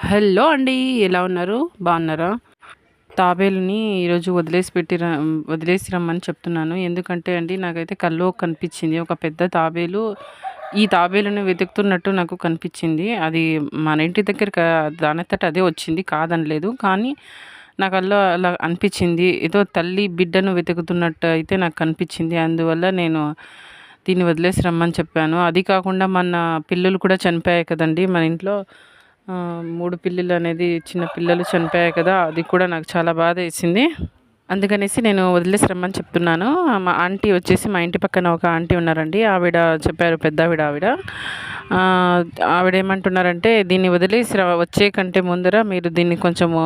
Hello అండి ఎలా ఉన్నారు? బాగున్నారా? తాబేలుని ఈరోజు వదిలేసి పెట్టి ర- వదిలేసి రమ్మని చెప్తున్నాను. ఎందుకంటే అండి నాకైతే కళ్ళు కనిపించింది. ఒక పెద్ద తాబేలు ఈ తాబేలుని వెతుకుతున్నట్టు నాకు కనిపించింది. అది మన ఇంటి దగ్గర దానితట అదే వచ్చింది కాదనలేదు. కానీ నాకు అలా అలా అనిపించింది. ఏదో తల్లి బిడ్డను వెతుకుతున్నట్టు అయితే నాకు కనిపించింది. అందువల్ల నేను దీన్ని వదిలేసి రమ్మని చెప్పాను. అది కాకుండా మన పిల్లలు కూడా చనిపోయాయి కదండి. మన ఇంట్లో మూడు పిల్లులు అనేది చిన్న పిల్లలు చనిపోయాయి కదా అది కూడా నాకు చాలా బాధ వేసింది అందుకనేసి నేను వదిలేసి రమ్మని చెప్తున్నాను. మా ఆంటీ వచ్చేసి మా ఇంటి పక్కన ఒక ఆంటీ ఉన్నారండి. ఆవిడ చెప్పారు పెద్ద ఆవిడ. ఆవిడ ఆవిడ ఏమంటున్నారంటే దీన్ని వదిలేసి వచ్చే కంటే ముందర మీరు దీన్ని కొంచెము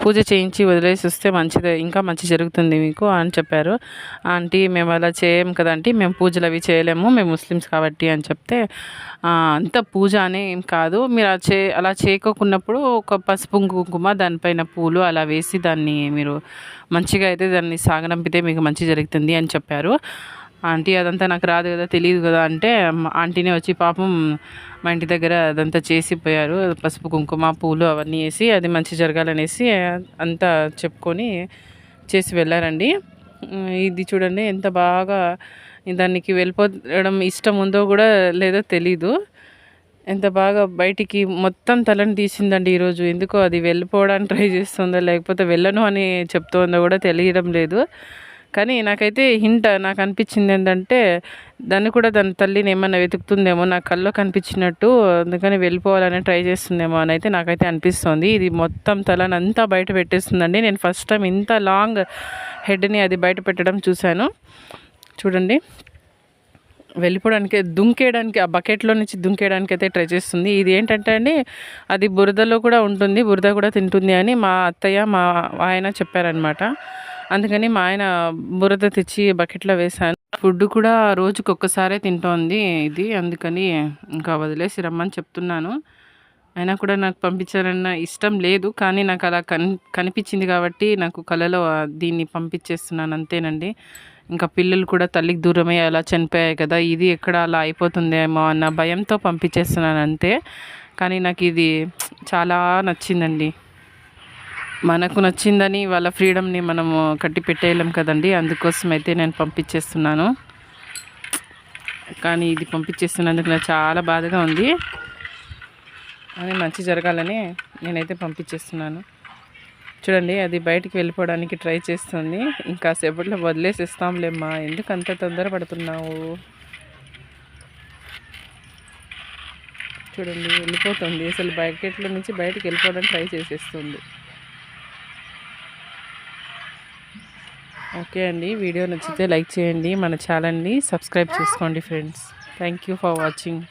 పూజ చేయించి వదిలేసి వస్తే మంచిది ఇంకా మంచి జరుగుతుంది మీకు అని చెప్పారు. ఆంటీ మేము అలా చేయం కదంటే మేము పూజలు అవి చేయలేము మేము ముస్లిమ్స్ కాబట్టి అని చెప్తే అంత పూజ అనే ఏం కాదు. మీరు అలా చే అలా చేయకోకున్నప్పుడు ఒక పసుపు కుంకుమ దానిపైన పూలు అలా వేసి దాన్ని మీరు మంచిగా అయితే దాన్ని సాగనంపితే మీకు మంచి జరుగుతుంది అని చెప్పారు. ఆంటీ అదంతా నాకు రాదు కదా తెలియదు కదా అంటే ఆంటీనే వచ్చి పాపం మా ఇంటి దగ్గర అదంతా చేసిపోయారు. పసుపు కుంకుమ పూలు అవన్నీ వేసి అది మంచి జరగాలనేసి అంతా చెప్పుకొని చేసి వెళ్ళారండి. ఇది చూడండి ఎంత బాగా దానికి వెళ్ళిపోవడం ఇష్టం ఉందో కూడా లేదో తెలీదు. ఎంత బాగా బయటికి మొత్తం తలని తీసిందండి ఈరోజు. ఎందుకో అది వెళ్ళిపోవడానికి ట్రై చేస్తుందో లేకపోతే వెళ్ళను అని చెప్తోందో కూడా తెలియడం లేదు. కానీ నాకైతే హింట్ నాకు అనిపించింది ఏంటంటే దాన్ని కూడా దాని తల్లిని ఏమన్నా వెతుకుతుందేమో నా కల్లో కనిపించినట్టు అందుకని వెళ్ళిపోవాలని ట్రై చేస్తుందేమో అని అయితే నాకైతే అనిపిస్తుంది. ఇది మొత్తం తలని అంతా బయట పెట్టేస్తుందండి. నేను ఫస్ట్ టైం ఇంత లాంగ్ హెడ్ని అది బయట పెట్టడం చూశాను. చూడండి. వెళ్ళిపోవడానికి దుంకేయడానికి ఆ బకెట్లో నుంచి దుంకేయడానికి అయితే ట్రై చేస్తుంది. ఇది ఏంటంటే అండి అది బురదలో కూడా ఉంటుంది బురద కూడా తింటుంది అని మా అత్తయ్య మా ఆయన చెప్పారనమాట అందుకని మా ఆయన బురద తెచ్చి బకెట్లో వేశాను. ఫుడ్ కూడా రోజుకి ఒక్కసారే తింటోంది ఇది అందుకని ఇంకా వదిలేసి రమ్మని చెప్తున్నాను. అయినా కూడా నాకు పంపించాలన్న ఇష్టం లేదు కానీ నాకు అలా కన్ కనిపించింది కాబట్టి నాకు కలలో దీన్ని పంపించేస్తున్నాను అంతేనండి. ఇంకా పిల్లలు కూడా తల్లికి దూరమై అలా చనిపోయాయి కదా ఇది ఎక్కడ అలా అయిపోతుందేమో అన్న భయంతో పంపించేస్తున్నాను అంతే కానీ నాకు ఇది చాలా నచ్చిందండి. మనకు నచ్చిందని వాళ్ళ ఫ్రీడమ్ని మనము కట్టి పెట్టేయలేం కదండి అందుకోసం అయితే నేను పంపించేస్తున్నాను. కానీ ఇది పంపించేస్తున్నందుకు నాకు చాలా బాధగా ఉంది. అని మంచి జరగాలని నేనైతే పంపించేస్తున్నాను. చూడండి అది బయటికి వెళ్ళిపోవడానికి ట్రై చేస్తుంది. ఇంకా సేపట్లో వదిలేసిస్తాంలేమ్మా ఎందుకు అంత తొందర పడుతున్నావు? చూడండి వెళ్ళిపోతుంది. అసలు బకెట్లో నుంచి బయటకు వెళ్ళిపోవడానికి ట్రై చేసేస్తుంది. ఓకే అండి వీడియో నచ్చితే లైక్ చేయండి మన ఛానల్ని సబ్స్క్రైబ్ చేసుకోండి friends. Thank you for watching